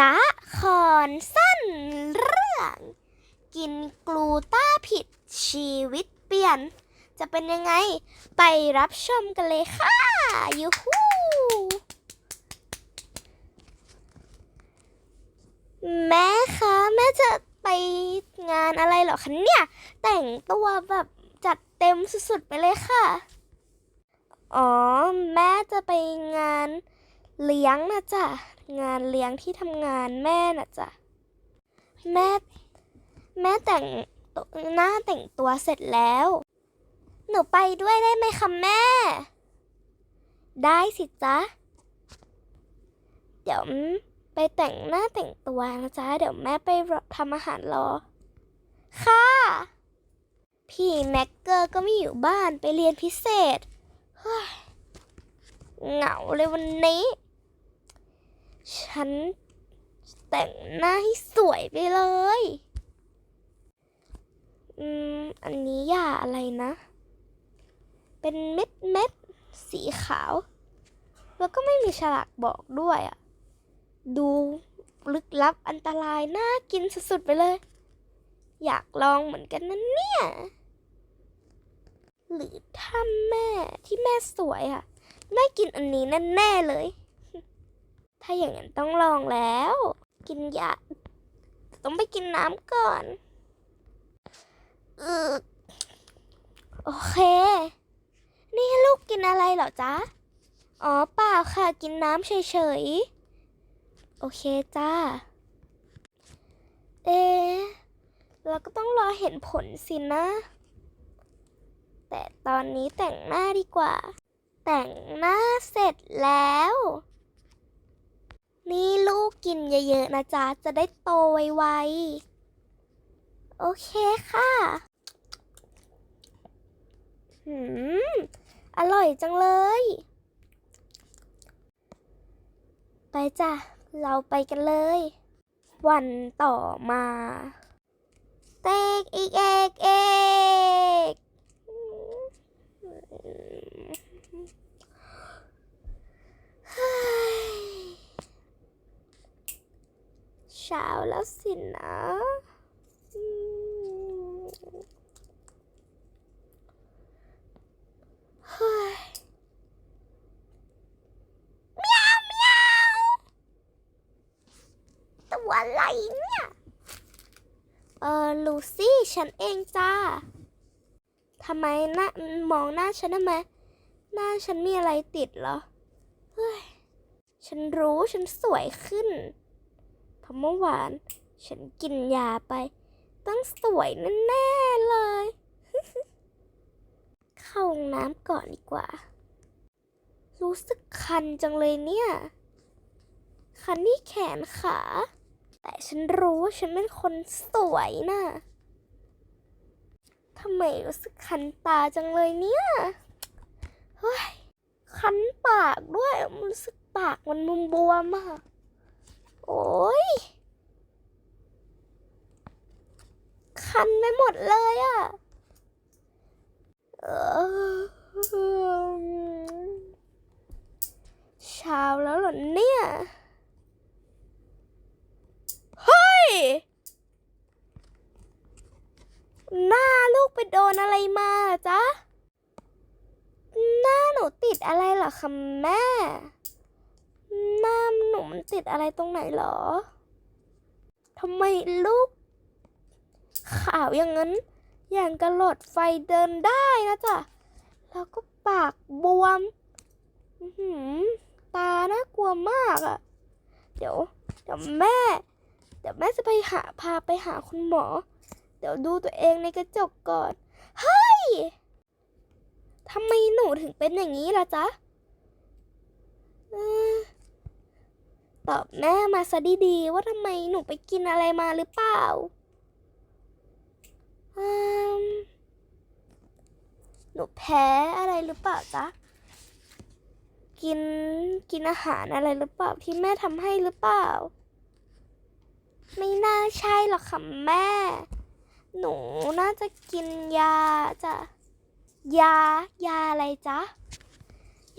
ละครสั้นเรื่อง กินกลูต้าผิดชีวิตเปลี่ยน จะเป็นยังไงไปรับชมกันเลยค่ะ ยูฮูแม่คะแม่จะไปงานอะไรเหรอคะเนี่ย แต่งตัวแบบจัดเต็มสุดๆไปเลยค่ะ อ๋อ แม่จะไปงานเลี้ยงนะจ๊ะ งานเลี้ยงที่ทำงานแม่นะจ๊ะแม่ แม่แต่งตัวหน้าแต่งตัวเสร็จแล้ว หนูไปด้วยได้ไหมคะแม่ ได้สิจ๊ะ เดี๋ยวไปแต่งหน้าแต่งตัวนะจ๊ะ เดี๋ยวแม่ไปทำอาหารรอ ค่ะ พี่แม็กเกอร์ก็ไม่อยู่บ้านไปเรียนพิเศษ เฮ้ย เหงาเลยวันนี้ ฉันแต่งหน้าให้สวยไปเลย อืม อันนี้ยาอะไรนะ เป็นเม็ดเม็ดสีขาว แล้วก็ไม่มีฉลากบอกด้วยอะ่ะดูลึกลับอันตรายน่ากินสุดๆไปเลย อยากลองเหมือนกันนะเนี่ย หรือถ้าแม่ที่แม่สวยอะ แม่กินอันนี้แน่ๆเลย ถ้าอย่างนั้นต้องลองแล้ว กินยาต้องไปกินน้ำก่อนเออโอเค นี่ลูกกินอะไรเหรอจ๊ะ อ๋อเปล่าค่ะ กินน้ำเฉยๆ โอเคจ้า เอเราก็ต้องรอเห็นผลสินะ แต่ตอนนี้แต่งหน้าดีกว่า แต่งหน้าเสร็จแล้ว นี่ลูกกินเยอะๆนะจ๊ะ จะได้โตไวๆ โอเคค่ะ หืม อร่อยจังเลย ไปจ้ะ เราไปกันเลย วันต่อมา เตกอีกเอกเอกเฮ้ย เช้าแล้วสินะอืมเฮ้ยเมียวเมียวตัวอะไรเนี่ย เออลูซี่ ฉันเองจ้าทำไมหน้ามองหน้าฉันทำไม หน้าฉันมีอะไรติดเหรอ เฮ้ย ฉันรู้ฉันสวยขึ้น เพราะเมื่อวาน ฉันกินยาไป ต้องสวยแน่ๆเลย เข้าห้องน้ำก่อนดีกว่า รู้สึกคันจังเลยเนี่ย คันที่แขนขา แต่ฉันรู้ว่าฉันเป็นคนสวยนะทำไมรู้สึกคันตาจังเลยเนี่ย เฮ้ย คันปากด้วย มันรู้สึกปากมันมุมบวมอะ โอ้ย คันไปหมดเลยอะเออเช้าแล้วเหรอเนี่ย เฮ้ย หน้าลูกไปโดนอะไรมาจ๊ะ หน้าหนูติดอะไรเหรอคะแม่ น้าหนูมันติดอะไรตรงไหนเหรอทำไมลูกขาวอย่างนั้น อย่างกระโหลดไฟเดินได้นะจ๊ะ แล้วก็ปากบวมหือตาน่ากลัวมากอะ่ะ เดี๋ยว เดี๋ยวแม่ เดี๋ยวแม่จะไปหาพาไปหาคุณหมอ เดี๋ยวดูตัวเองในกระจกก่อน เฮ้ยทำไมหนูถึงเป็นอย่างนี้ล่ะจ๊ะ ตอบแม่มาซะดีๆว่าทำไมหนูไปกินอะไรมาหรือเปล่าอืมหนูแพ้อะไรหรือเปล่าจ๊ะ กินกินอาหารอะไรหรือเปล่าที่แม่ทำให้หรือเปล่า ไม่น่าใช่หรอกค่ะแม่ หนูน่าจะกินยาจ้ะ ยายาอะไรจ๊ะ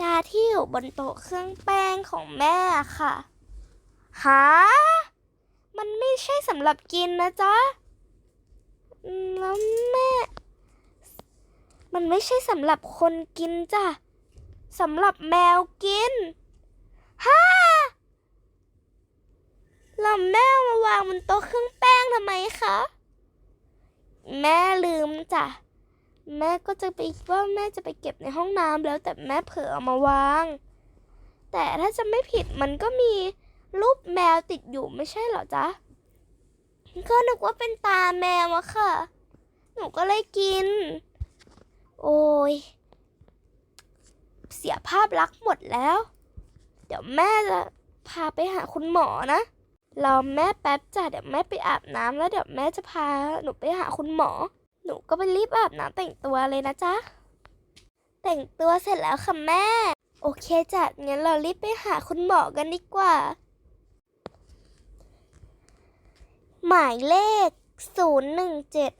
ยาที่อยู่บนโต๊ะเครื่องแป้งของแม่ค่ะ หา มันไม่ใช่สำหรับกินนะจ๊ะแล้วแม่ มันไม่ใช่สำหรับคนกินจ้ะสำหรับแมวกินฮ่าแล้วแม่มาวางบนโต๊ะเครื่องแป้งทำไมคะ แม่ลืมจ้ะ แม่ก็จะไปว่าแม่จะไปเก็บในห้องน้ำแล้วแต่แม่เผลอเอามาวาง แต่ถ้าจะไม่ผิดมันก็มี รูปแมวติดอยู่ไม่ใช่เหรอจ๊ะก็นึกว่าเป็นตาแมวอะค่ะ หนูก็เลยกิน โอ้ย เสียภาพลักษณ์หมดแล้ว เดี๋ยวแม่จะพาไปหาคุณหมอนะรอแม่แป๊บจ้ะเดี๋ยวแม่ไปอาบน้ำแล้วเดี๋ยวแม่จะพาหนูไปหาคุณหมอ หนูก็ไปรีบอาบน้ำแต่งตัวเลยนะจ๊ะ แต่งตัวเสร็จแล้วค่ะแม่ โอเคจ้ะงั้นเรารีบไปหาคุณหมอกันดีกว่า หมายเลข 017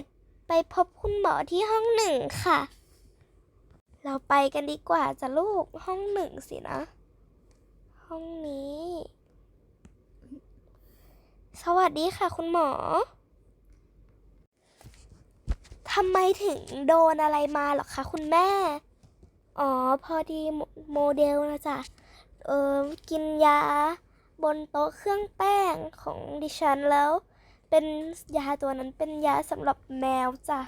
017 ไปพบคุณหมอที่ห้องหนึ่งค่ะ เราไปกันดีกว่าจ้ะลูกห้องหนึ่งสินะ ห้องนี้ สวัสดีค่ะคุณหมอทำไมถึงโดนอะไรมาหรอคะคุณแม่ อ๋อ พอดีโมเดลนะจ๊ะ เออกินยา บนโต๊ะเครื่องแป้งของดิฉันแล้ว เป็นยาตัวนั้นเป็นยาสำหรับแมวจ้ะ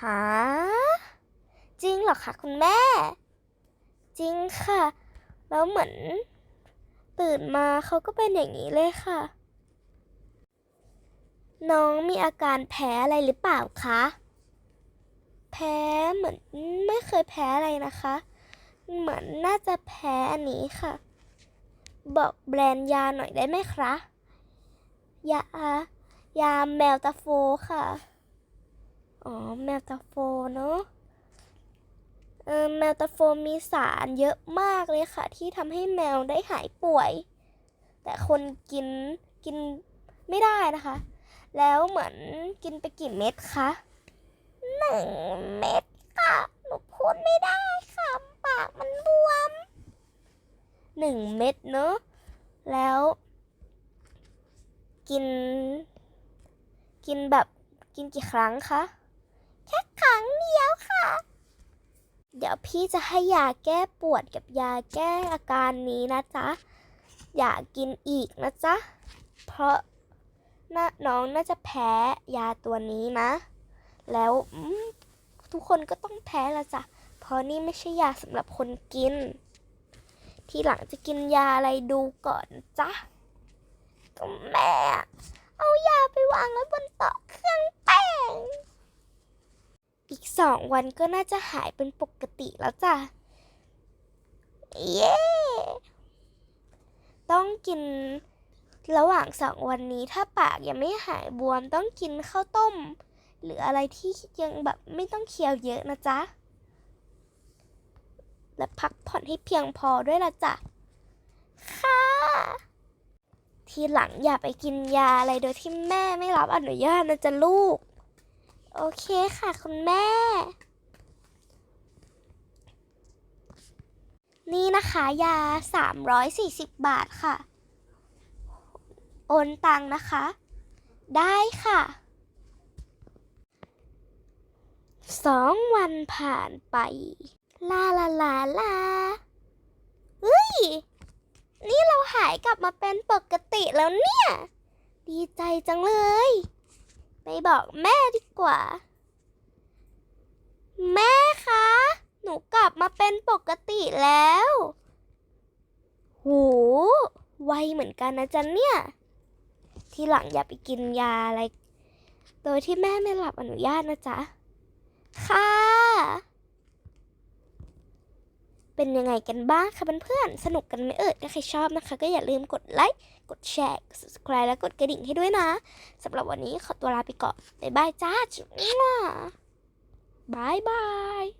หา จริงเหรอคะคุณแม่ จริงค่ะ แล้วเหมือนตื่นมาเขาก็เป็นอย่างนี้เลยค่ะ น้องมีอาการแพ้อะไรหรือเปล่าคะ แพ้เหมือนไม่เคยแพ้อะไรนะคะ เหมือนน่าจะแพ้อันนี้ค่ะ บอกแบรนด์ยาหน่อยได้ไหมคะ ยา ยาแมวตาโฟค่ะ อ๋อ แมวตาโฟเนอะเออแมวตาโฟมีสารเยอะมากเลยค่ะ ที่ทำให้แมวได้หายป่วย แต่คนกินกินไม่ได้นะคะ แล้วเหมือนกินไปกี่เม็ดคะหนึ่งเม็ดค่ะ หนูพูดไม่ได้ค่ะ ปากมันบวม หนึ่งเม็ดเนอะแล้ว กิน กินแบบกินกี่ครั้งคะแค่ครั้งเดียวค่ะ เดี๋ยวพี่จะให้ยาแก้ปวดกับยาแก้อาการนี้นะจ๊ะ อย่ากินอีกนะจ๊ะ เพราะน่าน้องน่าจะแพ้ยาตัวนี้นะ แล้วทุกคนก็ต้องแพ้ละจ้ะ เพราะนี่ไม่ใช่ยาสำหรับคนกิน ทีหลังจะกินยาอะไรดูก่อนจ๊ะก็แม่ เอายาไปวางไว้บนโต๊ะเครื่องแป้ง อีกสองวันก็น่าจะหายเป็นปกติแล้วจ้ะ เย้ ต้องกินระหว่างสองวันนี้ถ้าปากยังไม่หายบวมต้องกินข้าวต้ม หรืออะไรที่ยังแบบไม่ต้องเคี้ยวเยอะนะจ๊ะ และพักผ่อนให้เพียงพอด้วยละจ้ะ ค่ะ ทีหลังอย่าไปกินยาอะไรโดยที่แม่ไม่รับอนุญาตนะจ๊ะลูก โอเคค่ะ คุณแม่ นี่นะคะยา 340 บาทค่ะ โอนตังนะคะ ได้ค่ะสองวันผ่านไป ลาลาลาลาเฮ้ย นี่เราหายกลับมาเป็นปกติแล้วเนี่ย ดีใจจังเลย ไปบอกแม่ดีกว่า แม่คะ หนูกลับมาเป็นปกติแล้วโหไวเหมือนกันนะจ๊ะเนี่ย ทีหลังอย่าไปกินยาอะไร โดยที่แม่ไม่รับอนุญาตนะจ๊ะ เป็นยังไงกันบ้างคะเพื่อนๆ สนุกกันไหมเอ่ยถ้าใครชอบนะคะ ก็อย่าลืมกดไลค์ กดแชร์กด subscribe และกดกระดิ่งให้ด้วยนะสำหรับวันนี้ขอตัวลาไปก่อน บ๊ายบายจ้าจุ๊บบ๊ายบาย